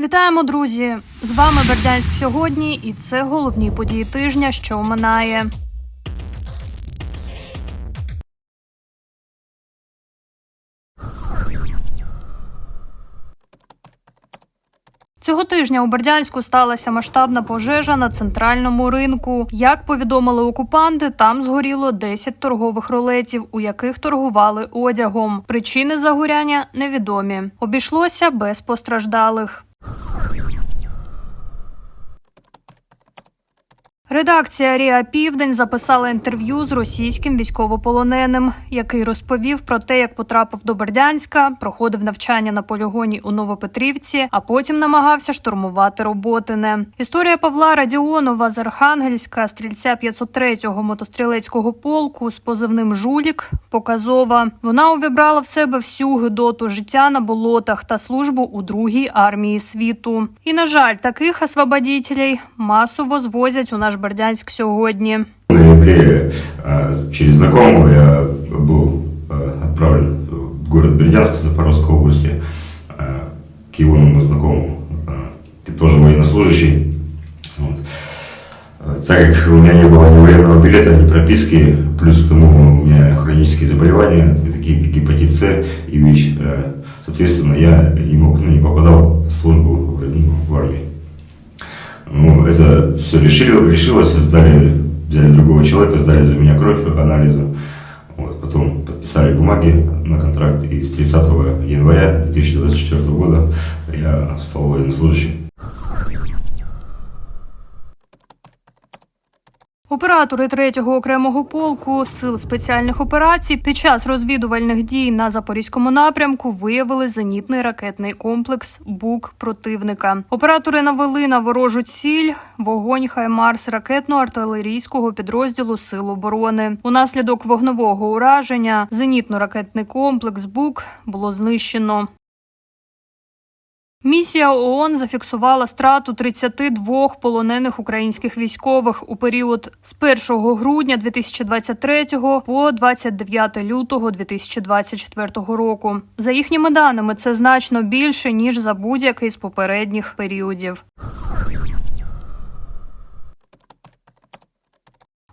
Вітаємо, друзі! З вами Бердянськ сьогодні, і це головні події тижня, що минає. Цього тижня у Бердянську сталася масштабна пожежа на центральному ринку. Як повідомили окупанти, там згоріло 10 торгових ролетів, у яких торгували одягом. Причини загоряння невідомі. Обійшлося без постраждалих. Редакція Ріа Південь записала інтерв'ю з російським військовополоненим, який розповів про те, як потрапив до Бердянська, проходив навчання на полігоні у Новопетрівці, а потім намагався штурмувати Роботине. Історія Павла Радіонова з Архангельська, стрільця 503-го мотострілецького полку з позивним Жулік показова. Вона увібрала в себе всю гидоту життя на болотах та службу у другій армії світу. І на жаль, таких освободітелей масово звозять у наш Бердянськ сьогодні. В ноябре э, через знакомого я был э, отправлен в город Бердянск Запорожской области э, к новому знакомому, тоже военнослужащий. Вот. Так как у меня не было ни военного билета, ни прописки, плюс к тому у меня хронические заболевания, такие как гепатит С и ВИЧ, соответственно, я не мог, ну, не попадал в службу в, ну, в армии. Ну, это все решили, решилось, сдали, взяли другого человека, сдали за меня кровь анализу. Вот, потом подписали бумаги на контракт, и с 30 января 2024 года я стал военнослужащим. Оператори 3-го окремого полку сил спеціальних операцій під час розвідувальних дій на запорізькому напрямку виявили зенітний ракетний комплекс БУК противника. Оператори навели на ворожу ціль вогонь Хаймарс ракетно-артилерійського підрозділу Сил оборони. Унаслідок вогневого ураження зенітно-ракетний комплекс БУК було знищено. Місія ООН зафіксувала страту 32 полонених українських військових у період з 1 грудня 2023 по 29 лютого 2024 року. За їхніми даними, це значно більше ніж за будь-який з попередніх періодів.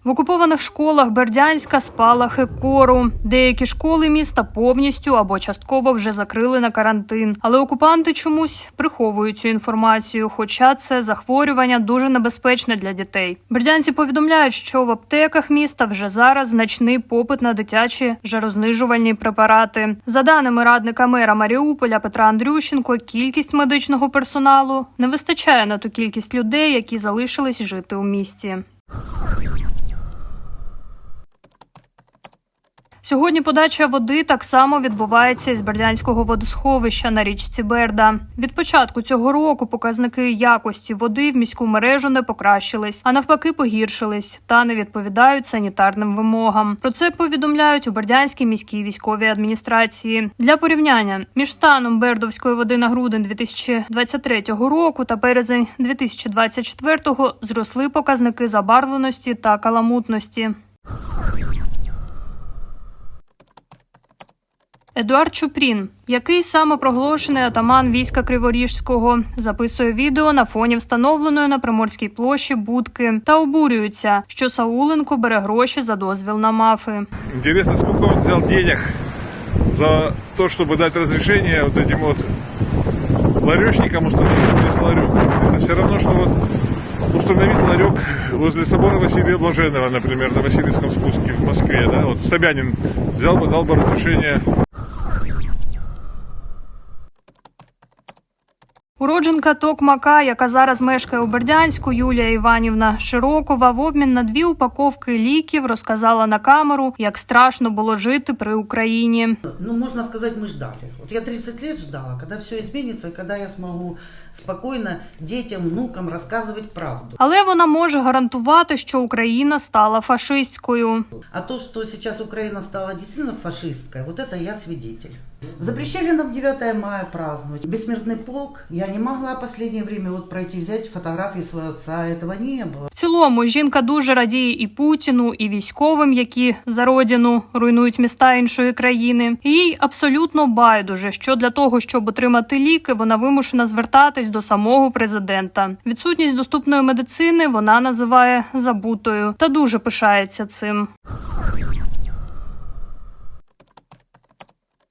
В окупованих школах Бердянська спалахи кору. Деякі школи міста повністю або частково вже закрили на карантин. Але окупанти чомусь приховують цю інформацію, хоча це захворювання дуже небезпечне для дітей. Бердянці повідомляють, що в аптеках міста вже зараз значний попит на дитячі жарознижувальні препарати. За даними радника мера Маріуполя Петра Андрющенко, кількість медичного персоналу не вистачає на ту кількість людей, які залишились жити у місті. Сьогодні подача води так само відбувається із Бердянського водосховища на річці Берда. Від початку цього року показники якості води в міську мережу не покращились, а навпаки погіршились та не відповідають санітарним вимогам. Про це повідомляють у Бердянській міській військовій адміністрації. Для порівняння між станом Бердовської води на грудень 2023 року та березень 2024 зросли показники забарвленості та каламутності. Едуард Чупрін, який самопроголошений атаман війська Криворіжського, записує відео на фоні встановленої на Приморській площі будки та обурюється, що Сауленко бере гроші за дозвіл на мафи. Интересно, сколько он взял денег за то, чтобы дать разрешение вот этим вот ларечникам установить здесь ларек. Это все равно, что вот установить ларек возле собора Василия Блаженного, например, на Васильевском спуске в Москве, да, вот Собянин взял бы, дал бы разрешение Уродженка Токмака, яка зараз мешкає у Бердянську, Юлія Іванівна Широкова, в обмін на дві упаковки ліків розказала на камеру, як страшно було жити при Україні. Ну, можна сказати, ми ждали. От я 30 років ждала, коли все зміниться, коли я смогу спокойно детям, внукам рассказывать правду. Але вона може гарантувати, що Україна стала фашистською. А то, что сейчас Украина стала действительно фашисткой, вот это я свидетель. Запрещали нам 9 мая праздновать. Бессмертный полк. Я не могла в последнее время вот пройти взять фотографию своего отца. Этого не было. В цілому жінка дуже радіє і Путіну, і військовим, які за родину руйнують міста іншої країни. І їй абсолютно байдуже, що для того, щоб отримати ліки, вона вимушена звертатись до самого президента. Відсутність доступної медицини вона називає забутою та дуже пишається цим.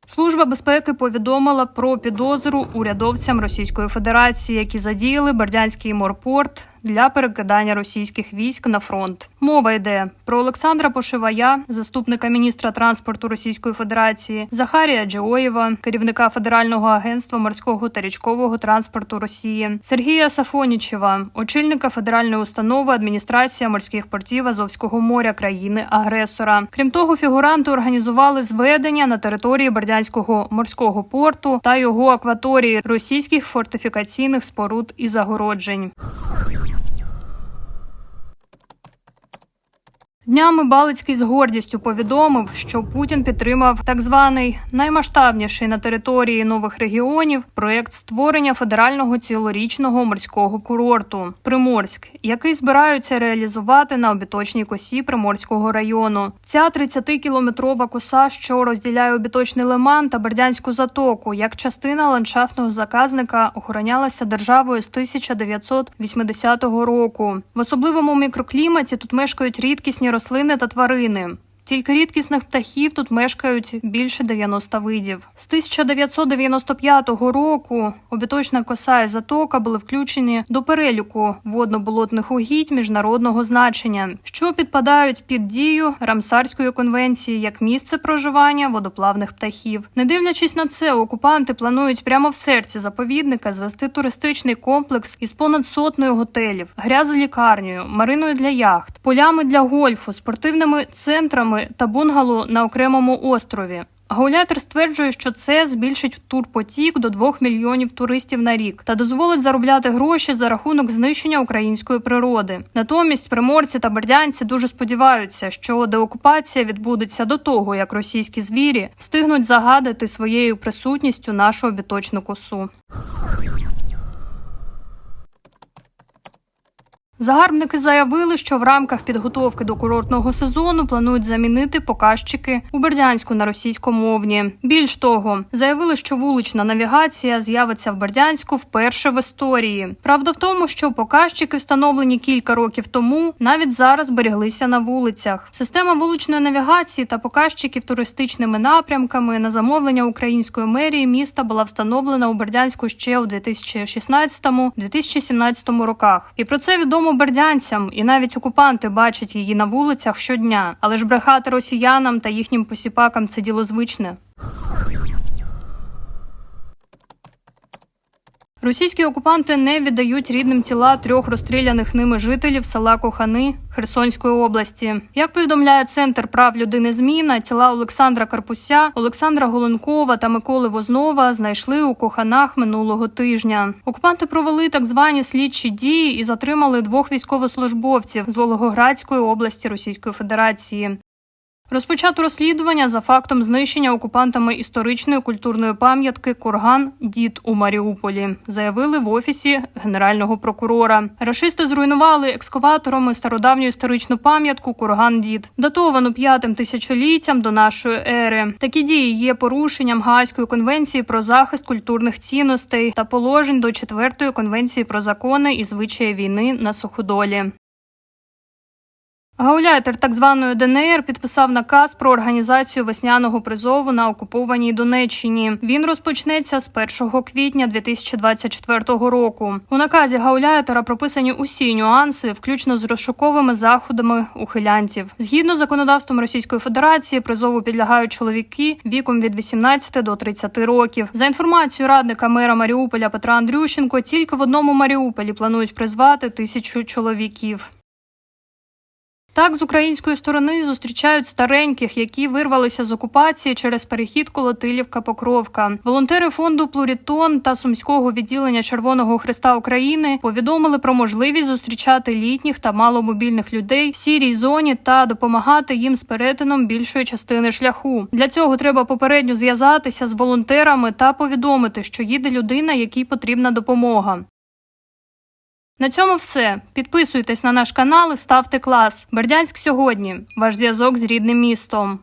Служба безпеки повідомила про підозру урядовцям Російської Федерації, які задіяли Бердянський морпорт для перекидання російських військ на фронт. Мова йде про Олександра Пошивая, заступника міністра транспорту Російської Федерації, Захарія Джеоєва, керівника Федерального агентства морського та річкового транспорту Росії, Сергія Сафонічева, очільника федеральної установи адміністрація морських портів Азовського моря країни-агресора. Крім того, фігуранти організували зведення на території Бердянського морського порту та його акваторії російських фортифікаційних споруд і загороджень. Днями Балицький з гордістю повідомив, що Путін підтримав так званий наймасштабніший на території нових регіонів проект створення федерального цілорічного морського курорту Приморськ, який збираються реалізувати на обіточній косі Приморського району. Ця 30-кілометрова коса, що розділяє обіточний лиман та Бердянську затоку, як частина ландшафтного заказника, охоронялася державою з 1980 року. В особливому мікрокліматі тут мешкають рідкісні рослини та тварини. Тільки рідкісних птахів тут мешкають більше 90 видів. З 1995 року обіточна коса і затока були включені до переліку водно-болотних угідь міжнародного значення, що підпадають під дію Рамсарської конвенції як місце проживання водоплавних птахів. Не дивлячись на це, окупанти планують прямо в серці заповідника звести туристичний комплекс із понад сотнею готелів, грязолікарнею, мариною для яхт, полями для гольфу, спортивними центрами та бунгало на окремому острові. Гауляйтер стверджує, що це збільшить турпотік до 2 мільйонів туристів на рік та дозволить заробляти гроші за рахунок знищення української природи. Натомість приморці та бердянці дуже сподіваються, що деокупація відбудеться до того, як російські звірі встигнуть загадати своєю присутністю нашу обіточну косу. Загарбники заявили, що в рамках підготовки до курортного сезону планують замінити показчики у Бердянську на російськомовні. Більш того, заявили, що вулична навігація з'явиться в Бердянську вперше в історії. Правда в тому, що показчики, встановлені кілька років тому, навіть зараз зберіглися на вулицях. Система вуличної навігації та показчиків туристичними напрямками на замовлення української мерії міста була встановлена у Бердянську ще у 2016-2017 роках. І про це відомо бердянцям, і навіть окупанти бачать її на вулицях щодня. Але ж брехати росіянам та їхнім посіпакам це діло звичне. Російські окупанти не віддають рідним тіла трьох розстріляних ними жителів села Кохани Херсонської області. Як повідомляє центр прав людини Зміна, тіла Олександра Карпуся, Олександра Голункова та Миколи Вознова знайшли у Коханах минулого тижня. Окупанти провели так звані слідчі дії і затримали двох військовослужбовців з Волгоградської області Російської Федерації. Розпочато розслідування за фактом знищення окупантами історичної культурної пам'ятки Курган Дід у Маріуполі, заявили в офісі генерального прокурора. Рашисти зруйнували екскаваторами стародавню історичну пам'ятку Курган Дід, датовану п'ятим тисячоліттям до нашої ери. Такі дії є порушенням Гаазької конвенції про захист культурних цінностей та положень до четвертої конвенції про закони і звичаї війни на суходолі. Гауляйтер так званої ДНР підписав наказ про організацію весняного призову на окупованій Донеччині. Він розпочнеться з 1 квітня 2024 року. У наказі Гауляйтера прописані усі нюанси, включно з розшуковими заходами ухилянтів. Згідно з законодавством Російської Федерації, призову підлягають чоловіки віком від 18 до 30 років. За інформацією радника мера Маріуполя Петра Андрющенко, тільки в одному Маріуполі планують призвати тисячу чоловіків. Так, з української сторони зустрічають стареньких, які вирвалися з окупації через перехід Колотилівка-Покровка. Волонтери фонду Плурітон та сумського відділення Червоного Христа України повідомили про можливість зустрічати літніх та маломобільних людей в сірій зоні та допомагати їм з перетином більшої частини шляху. Для цього треба попередньо зв'язатися з волонтерами та повідомити, що їде людина, якій потрібна допомога. На цьому все. Підписуйтесь на наш канал і ставте клас. Бердянськ сьогодні. Ваш зв'язок з рідним містом.